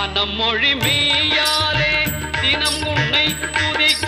மனம் மொழி மெய்யாலே தினம் உன்னை துதிக்க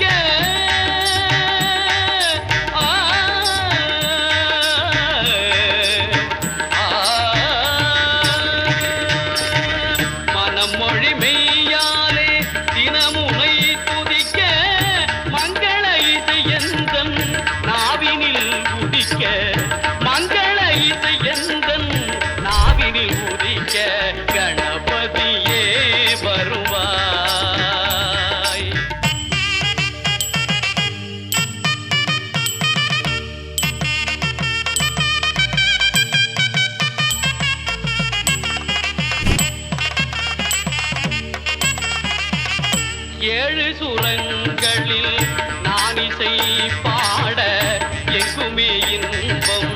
இன்பம்.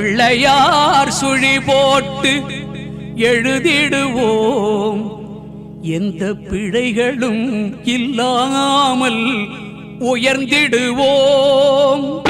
பிள்ளையார் சுழி போட்டு எழுதிடுவோம். எந்த பிழைகளும் இல்லாமல் உயர்ந்திடுவோம்.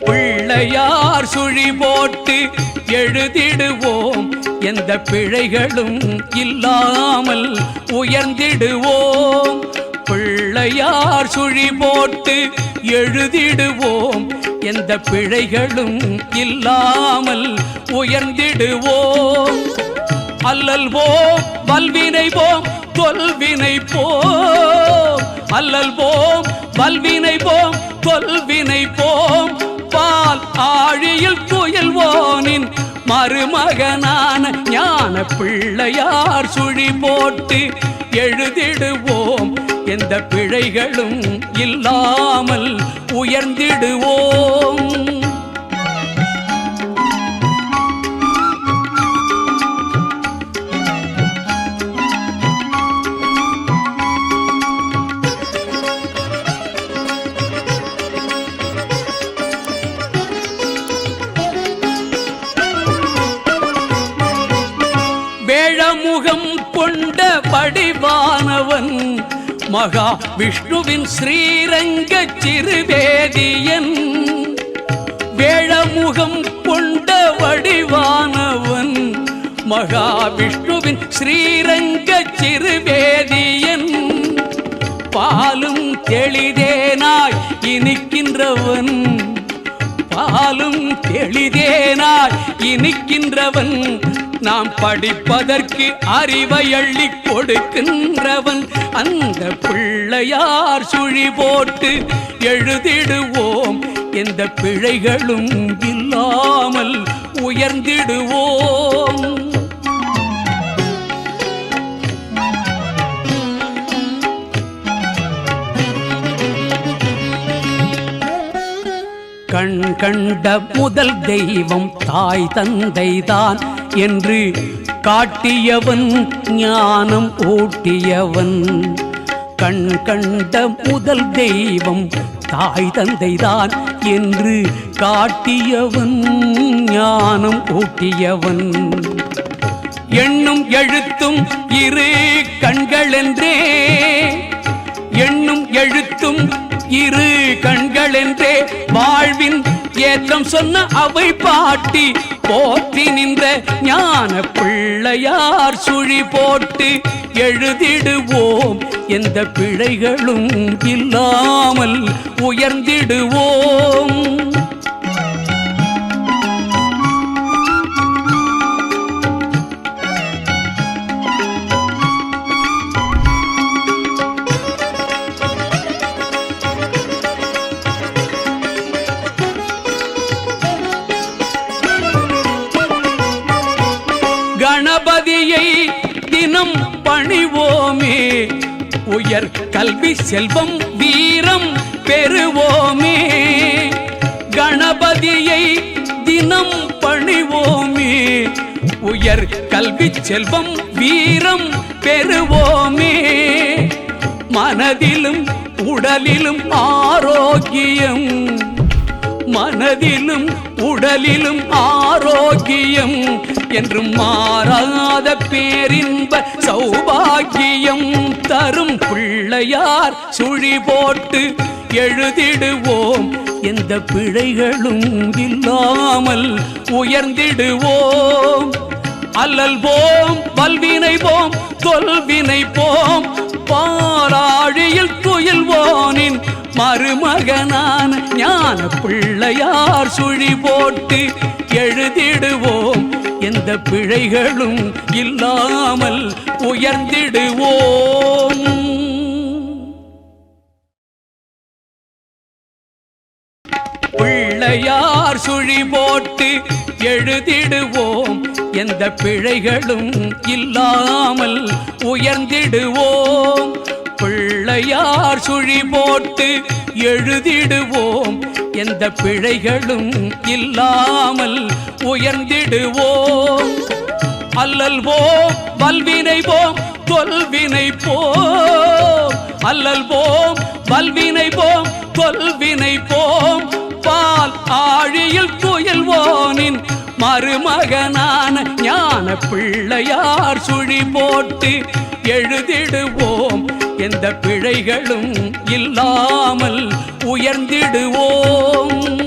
பிள்ளையார் சுழி போட்டு எழுதிடுவோம். எந்த பிழைகளும் இல்லாமல் உயர்ந்திடுவோம். பிள்ளையார் சுழி போட்டு எழுதிடுவோம். எந்த பிழைகளும் இல்லாமல் உயர்ந்திடுவோம். அல்லல்வோம் வல்வினை போம் தொல்வினை போம் அல்லல் வல்வினை போம் தொல்வினை போம் பால் ஆழியில் துயில்வோனின் மருமகனான ஞான பிள்ளையார் சுழி போட்டு எழுதிடுவோம். எந்த பிழைகளும் இல்லாமல் உயர்ந்திடுவோம். மகா விஷ்ணுவின் ஸ்ரீரங்க சிறுவேதியன் வேழமுகம் கொண்ட வடிவானவன். மகா விஷ்ணுவின் ஸ்ரீரங்க சிறுவேதியன் பாலும் தெளிதேனாய் இனிக்கின்றவன். பாலும் தெளிதேனாய் இனிக்கின்றவன். நாம் படிப்பதற்கு அறிவை அள்ளி கொடுக்கின்றவன். அந்த பிள்ளையார் சுழி போட்டு எழுதிடுவோம். எந்த பிழைகளும் இல்லாமல் உயர்ந்திடுவோம். கண் கண்ட முதல் தெய்வம் தாய் தந்தைதான். என்று காட்டியவன் ஞானம் ஊட்டியவன். கண் கண்ட முதல் தெய்வம் தாய் தந்தைதான் என்று காட்டியவன் ஞானம் ஊட்டியவன். எண்ணும் எழுத்தும் இரு கண்களென்றே எண்ணும் எழுத்தும் இரு கண்களென்றே. வாழ்வின் ஏற்றம் சொன்ன அவை பாட்டி போற்றி நின்ற ஞான பிள்ளையார் சுழி போட்டு எழுதிடுவோம். எந்த பிழைகளும் இல்லாமல் உயர்ந்திடுவோம். உயர் கல்வி செல்வம் வீரம் பெறுவோமே. கணபதியை தினம் பணிவோமே. உயர் கல்வி செல்வம் வீரம் பெறுவோமே. மனதிலும் உடலிலும் ஆரோக்கியம் மனதிலும் உடலிலும் ஆரோக்கியம் என்றும் மாறாத பேரின்ப சௌபாகியம் தரும் பிள்ளையார் சுழி போட்டு எழுதிடுவோம். எந்த பிழைகளும் இல்லாமல் உயர்ந்திடுவோம். அல்லல் போம் பல்வினை போம் தொல்வினை போம். பாராழியில் துயில்வோனின் மருமகனான ஞான பிள்ளையார் சுழி போட்டு எழுதிடுவோம். எந்த பிழைகளும் இல்லாமல் உயர்ந்திடுவோம். பிள்ளையார் சுழி போட்டு எழுதிடுவோம். எந்த பிழைகளும் இல்லாமல் உயர்ந்திடுவோம். பிள்ளையார் சுழி போட்டு எழுதிடுவோம். எந்த பிழைகளும் இல்லாமல் உயர்ந்திடுவோம். அல்லல் போம் வல்வினை போம் தொல்வினை போம் அல்லல் போம் வல்வினை போம் தொல்வினை போம் பால் ஆழியில் துயில்வோனின் மருமகனான ஞான பிள்ளையார் சுழி போட்டு எழுதிடுவோம். எந்த பிழைகளும் இல்லாமல் உயர்ந்திடுவோம்.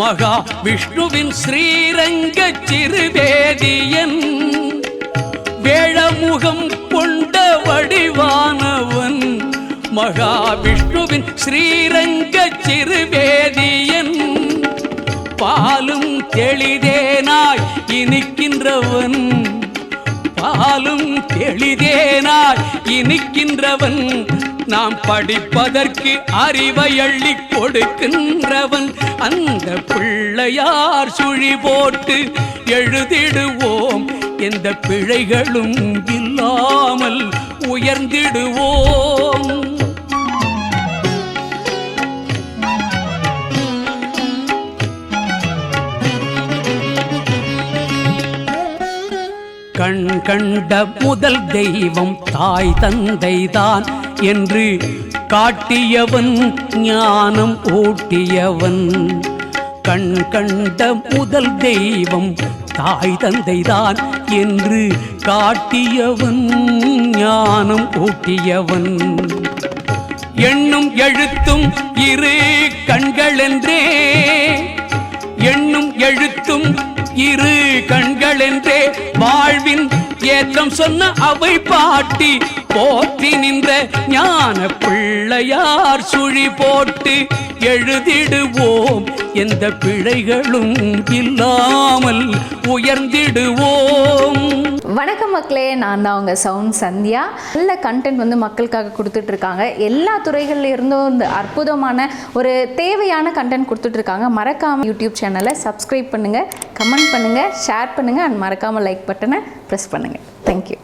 மகா விஷ்ணுவின் ஸ்ரீரங்க சிறுவேதியன். வேழமுகம் கொண்ட வடிவானவன். மகா விஷ்ணுவின் ஸ்ரீரங்க சிறுவேதியன். பாலும் தெளிதேனாய் இனிக்கின்றவன். பாலும் தெளிதேனாய் இனிக்கின்றவன் நாம் படிப்பதற்கு அறிவை அள்ளி கொடுக்கின்றவன். அந்த பிள்ளையார் சுழி போட்டு எழுதிடுவோம். எந்த பிழைகளும் இல்லாமல் உயர்ந்திடுவோம். கண் கண்ட முதல் தெய்வம் தாய் தந்தைதான் என்று காட்டியவன் ஞானம் ஊட்டியவன். கண் கண்ட முதல் தெய்வம் தாய் தந்தைதான் என்று காட்டியவன் ஞானம் ஊட்டியவன். எண்ணும் எழுத்தும் இரு கண்களென்றே எண்ணும் எழுத்தும் இரு கண்கள் என்றே வாழ்வின் ஏற்றம் சொன்ன அவை பாட்டி. போற்றி நின்ற ஞான பிள்ளையார் சுழி போட்டு எழுதிடுவோம். எந்த பிழைகளும் இல்லாமல் உயர்ந்திடுவோம். வணக்கம் மக்களே நான் தான் அவங்க சவுண்ட் சந்தியா. நல்ல கண்டென்ட் வந்து மக்களுக்காக கொடுத்துட்டு இருக்காங்க எல்லா துறைகள்ல இருந்தும் இந்த அற்புதமான ஒரு தேவையான கண்டென்ட் கொடுத்துட்டு இருக்காங்க மறக்காம யூடியூப் சேனலை சப்ஸ்கிரைப் பண்ணுங்க கமெண்ட் பண்ணுங்க ஷேர் பண்ணுங்க அண்ட் மறக்காம லைக் பட்டனை ப்ரெஸ் பண்ணுங்க. தேங்க்யூ